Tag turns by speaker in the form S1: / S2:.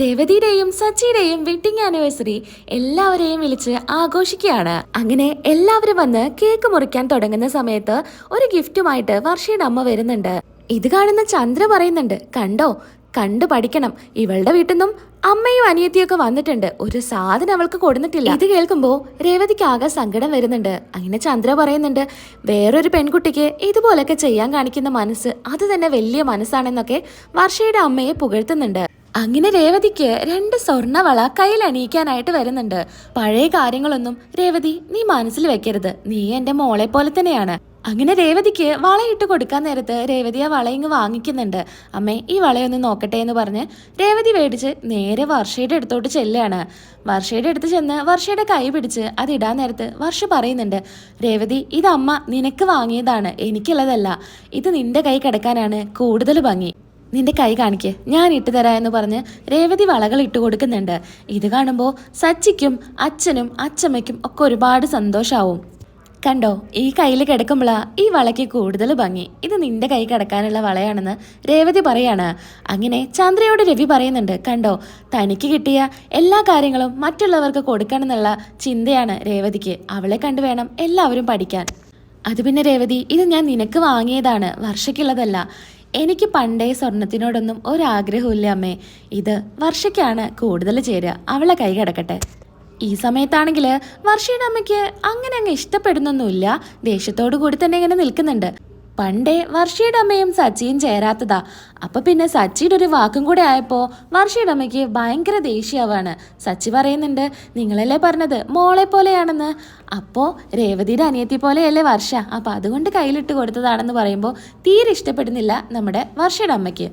S1: രേവതിയുടെയും സച്ചിയുടെയും wedding anniversary എല്ലാവരെയും വിളിച്ച് ആഘോഷിക്കുകയാണ്. അങ്ങനെ എല്ലാവരും വന്ന് കേക്ക് മുറിക്കാൻ തുടങ്ങുന്ന സമയത്ത് ഒരു ഗിഫ്റ്റുമായിട്ട് വർഷയുടെ അമ്മ വരുന്നുണ്ട്. ഇത് കാണുന്ന ചന്ദ്ര പറയുന്നുണ്ട് കണ്ടോ? കണ്ടു പഠിക്കണം. ഇവളുടെ വീട്ടിൽ നിന്നും അമ്മയും അനിയത്തിയൊക്കെ വന്നിട്ടുണ്ട്. ഒരു സാധനം അവൾക്ക് കൊടുത്തിട്ടില്ല. ഇത് കേൾക്കുമ്പോൾ രേവതിക്ക് ആകെ സങ്കടം വരുന്നുണ്ട്. അങ്ങനെ ചന്ദ്ര പറയുന്നുണ്ട് വേറൊരു പെൺകുട്ടിക്ക് ഇതുപോലൊക്കെ ചെയ്യാൻ കാണിക്കുന്ന മനസ്സ് അത് തന്നെ വലിയ മനസ്സാണെന്നൊക്കെ വർഷയുടെ അമ്മയെ പുകഴ്ത്തുന്നുണ്ട്. അങ്ങനെ രേവതിക്ക് രണ്ട് സ്വർണവള കയ്യിൽ അണിയിക്കാനായിട്ട് വരുന്നുണ്ട്. പഴയ കാര്യങ്ങളൊന്നും രേവതി നീ മനസ്സിൽ വെക്കരുത്. നീ എന്റെ മോളെ പോലെ തന്നെയാണ്. അങ്ങനെ രേവതിക്ക് വളയിട്ട് കൊടുക്കാൻ നേരത്ത് രേവതി ആ വള ഇങ്ങ് വാങ്ങിക്കുന്നുണ്ട്. അമ്മേ ഈ വളയൊന്ന് നോക്കട്ടെ എന്ന് പറഞ്ഞ് രേവതി മേടിച്ച് നേരെ വർഷയുടെ അടുത്തോട്ട് ചെല്ലുകയാണ്. വർഷയുടെ അടുത്ത് ചെന്ന് വർഷയുടെ കൈ പിടിച്ച് അത് ഇടാൻ നേരത്ത് വർഷ പറയുന്നുണ്ട് രേവതി ഇത് അമ്മ നിനക്ക് വാങ്ങിയതാണ്. എനിക്കുള്ളതല്ല. ഇത് നിന്റെ കൈ കിടക്കാനാണ് കൂടുതൽ ഭംഗി. നിന്റെ കൈ കാണിക്ക്. ഞാൻ ഇട്ട് തരാം എന്ന് പറഞ്ഞ് രേവതി വളകൾ ഇട്ട് കൊടുക്കുന്നുണ്ട്. ഇത് കാണുമ്പോൾ സച്ചിക്കും അച്ഛനും അച്ഛമ്മയ്ക്കും ഒക്കെ ഒരുപാട് സന്തോഷാവും. കണ്ടോ ഈ കയ്യിൽ കിടക്കുമ്പോഴാ ഈ വളയ്ക്ക് കൂടുതൽ ഭംഗി. ഇത് നിന്റെ കൈ കിടക്കാനുള്ള വളയാണെന്ന് രേവതി പറയാണ്. അങ്ങനെ ചന്ദ്രയോട് രവി പറയുന്നുണ്ട് കണ്ടോ തനിക്ക് കിട്ടിയ എല്ലാ കാര്യങ്ങളും മറ്റുള്ളവർക്ക് കൊടുക്കണമെന്നുള്ള ചിന്തയാണ് രേവതിക്ക്. അവളെ കണ്ടു വേണം എല്ലാവരും പഠിക്കാൻ. അത് പിന്നെ രേവതി ഇത് ഞാൻ നിനക്ക് വാങ്ങിയതാണ് വർഷയ്ക്കുള്ളതല്ല. എനിക്ക് പണ്ടേ സ്വർണത്തിനോടൊന്നും ഒരാഗ്രഹമില്ല അമ്മേ. ഇത് വർഷയ്ക്കാണ് കൂടുതൽ ചേരുക. അവളെ കൈ കിടക്കട്ടെ. ഈ സമയത്താണെങ്കിൽ വർഷയുടെ അമ്മയ്ക്ക് അങ്ങനെ അങ്ങ് ഇഷ്ടപ്പെടുന്നൊന്നുമില്ല. ദേഷ്യത്തോടു കൂടി തന്നെ ഇങ്ങനെ നിൽക്കുന്നുണ്ട്. പണ്ടേ വർഷയുടെ അമ്മയും സച്ചിയും ചേരാത്തതാ. അപ്പൊ പിന്നെ സച്ചിയുടെ ഒരു വാക്കും കൂടെ ആയപ്പോ വർഷയുടെ അമ്മയ്ക്ക് ഭയങ്കര ദേഷ്യമാവാണ് സച്ചി പറയുന്നുണ്ട് നിങ്ങളല്ലേ പറഞ്ഞത് മോളെ പോലെയാണെന്ന്? അപ്പോ രേവതിയുടെ അനിയത്തി പോലെയല്ലേ വർഷ. അപ്പൊ അതുകൊണ്ട് കയ്യിലിട്ട് കൊടുത്തതാണെന്ന് പറയുമ്പോൾ തീരെ ഇഷ്ടപ്പെടുന്നില്ല നമ്മുടെ വർഷയുടെ അമ്മയ്ക്ക്.